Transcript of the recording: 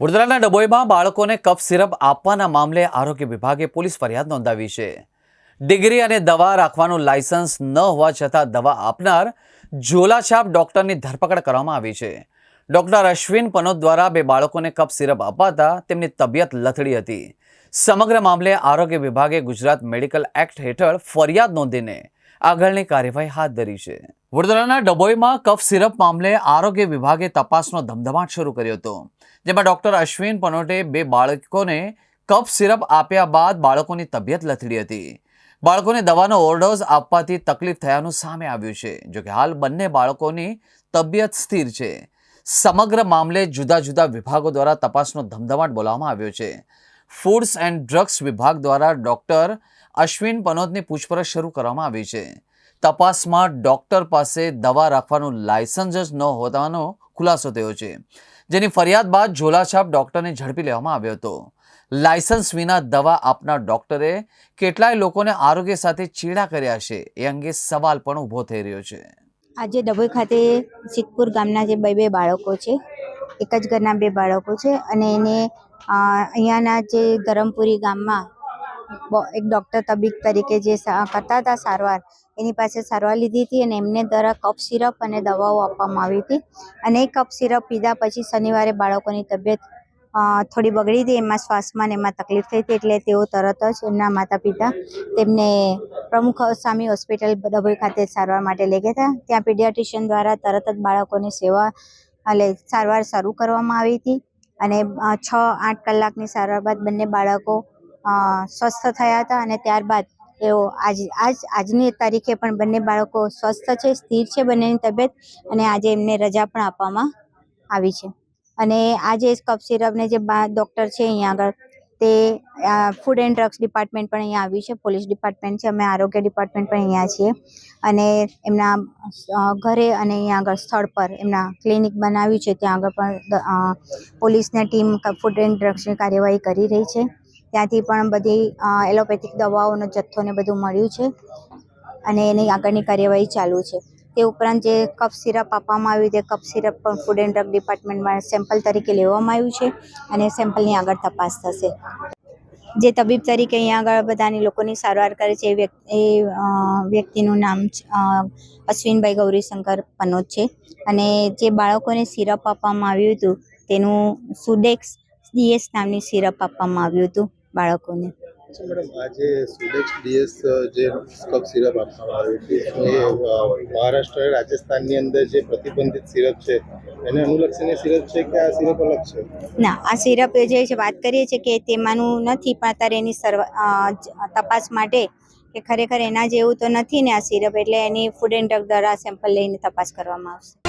વડોદરાના ડભોઈમાં બાળકોને કફ સિરપ આપવાના મામલે આરોગ્ય વિભાગે પોલીસ ફરિયાદ નોંધાવી છે. ડિગ્રી અને દવા રાખવાનું લાયસન્સ ન હોવા છતાં દવા આપનાર ઝોલાછાપ ડોક્ટરની ધરપકડ કરવામાં આવી છે. ડોક્ટર અશ્વિન પનોત દ્વારા બે બાળકોને કફ સિરપ અપાતા તેમની તબિયત લથડી હતી. સમગ્ર મામલે આરોગ્ય વિભાગે ગુજરાત મેડિકલ એક્ટ હેઠળ ફરિયાદ નોંધીને આગળની કાર્યવાહી હાથ ધરી છે. વડોદરાના ડભોઈમાં કફ સિરપ મામલે આરોગ્ય વિભાગે તપાસનો ધમધમાટ શરૂ કર્યો હતો, જેમાં ડોક્ટર અશ્વિન પનોટે બે બાળકોને કફ સિરપ આપ્યા બાદ બાળકોની તબિયત લથડી હતી. બાળકોને દવાનો ઓવરડોઝ આપવાથી તકલીફ થયાનું સામે આવ્યું છે જોકે હાલ બંને બાળકોની તબિયત સ્થિર છે. સમગ્ર મામલે જુદા જુદા વિભાગો દ્વારા તપાસનો ધમધમાટ બોલાવવામાં આવ્યો છે. ફૂડ્સ એન્ડ ડ્રગ્સ વિભાગ દ્વારા ડોક્ટર અશ્વિન પનોતની પૂછપરછ શરૂ કરવામાં આવી છે. તપાસમાં ડોક્ટર પાસે દવા રાખવાનું લાયસન્સ જ ન હોવાનો ખુલાસો થયો છે. જેની ફરિયાદ બાદ ઝોલાછાપ ડોક્ટરને ઝડપી લેવામાં આવ્યો હતો. લાયસન્સ વિના દવા આપનાર ડોક્ટરે કેટલાય લોકોને આરોગ્ય સાથે ચેડા કર્યા છે. એ અંગે સવાલ પણ ઊભો થઈ રહ્યો છે. આજે ડભોઈ ખાતે સિદ્ધપુર ગામના જે બે બે બાળકો છે, એક જ ઘરના બે બાળકો છે અને એને અહીંયાના જે ધરમપુરી ગામમાં એક ડૉક્ટર તબીબ તરીકે જે કરતા હતા સારવાર, એની પાસે સારવાર લીધી હતી અને એમને દ્વારા કફ સિરપ અને દવાઓ આપવામાં આવી હતી. અને એ કફ સિરપ પીધા પછી શનિવારે બાળકોની તબિયત થોડી બગડી હતી. એમાં શ્વાસમાં ને એમાં તકલીફ થઈ હતી એટલે તેઓ તરત જ એમના માતા પિતા તેમને પ્રમુખ સ્વામી હોસ્પિટલ ડભોઈ ખાતે સારવાર માટે લઈ ગયા હતા. ત્યાં પીડિયાટ્રિશિયન દ્વારા તરત જ બાળકોની સેવા, એટલે સારવાર શરૂ કરવામાં આવી હતી. અને છ, આઠ કલાકની સારવાર બાદ બંને બાળકો સ્વસ્થ થયા હતા અને ત્યારબાદ તેઓ આજ આજ, આજની તારીખે પણ બંને બાળકો સ્વસ્થ છે, સ્થિર છે બંનેની તબિયત અને આજે એમને રજા પણ આપવામાં આવી છે. અને આજે કફ સિરપને જે ડૉક્ટર છે અહીંયા આગળ તે ફૂડ એન્ડ ડ્રગ્સ ડિપાર્ટમેન્ટ પણ અહીંયા આવ્યું છે, પોલીસ ડિપાર્ટમેન્ટ છે, અમે આરોગ્ય ડિપાર્ટમેન્ટ પણ અહીંયા છીએ. અને એમના ઘરે અને અહીંયા આગળ સ્થળ પર એમના ક્લિનિક બનાવ્યું છે, ત્યાં આગળ પણ પોલીસની ટીમ ફૂડ એન્ડ ડ્રગ્સની કાર્યવાહી કરી રહી છે. ત્યાંથી પણ બધી એલોપેથિક દવાઓનો જથ્થો ને બધું મળ્યું છે અને એની આગળની કાર્યવાહી ચાલુ છે. તે ઉપરાંત જે કફ સિરપ આપવામાં આવ્યું તે કફ સિરપ પણ ફૂડ એન્ડ ડ્રગ ડિપાર્ટમેન્ટમાં સેમ્પલ તરીકે લેવામાં આવ્યું છે અને સેમ્પલની આગળ તપાસ થશે. જે તબીબ તરીકે અહીંયા આગળ બધાની લોકોની સારવાર કરે છે એ વ્યક્તિ એ વ્યક્તિનું નામ અશ્વિનભાઈ ગૌરીશંકર પનોત છે. અને જે બાળકોને સિરપ આપવામાં આવ્યું હતું તેનું સુડેક્સ ડીએસ નામની સિરપ આપવામાં આવ્યું હતું. બાળકોને. મેડમ આજે સુડેક્સ ડીએસ જે કપ સિરપ આપવામાં આવી હતી એ મહારાષ્ટ્ર રાજસ્થાનની અંદર જે પ્રતિબંધિત સિરપ છે એને અનુલક્ષીને સિરપ છે કે આ સિરપ અલગ છે? ના આ સિરપ એ જે છે વાત કરીએ છીએ કે તેમાંનું નથી પણ અત્યારે એની સર્વ તપાસ માટે કે ખરેખર એના જેવું તો નથી ને આ સિરપ એટલે એની ફૂડ એન્ડ ડ્રગ દ્વારા સેમ્પલ લઈને તપાસ કરવામાં આવશે.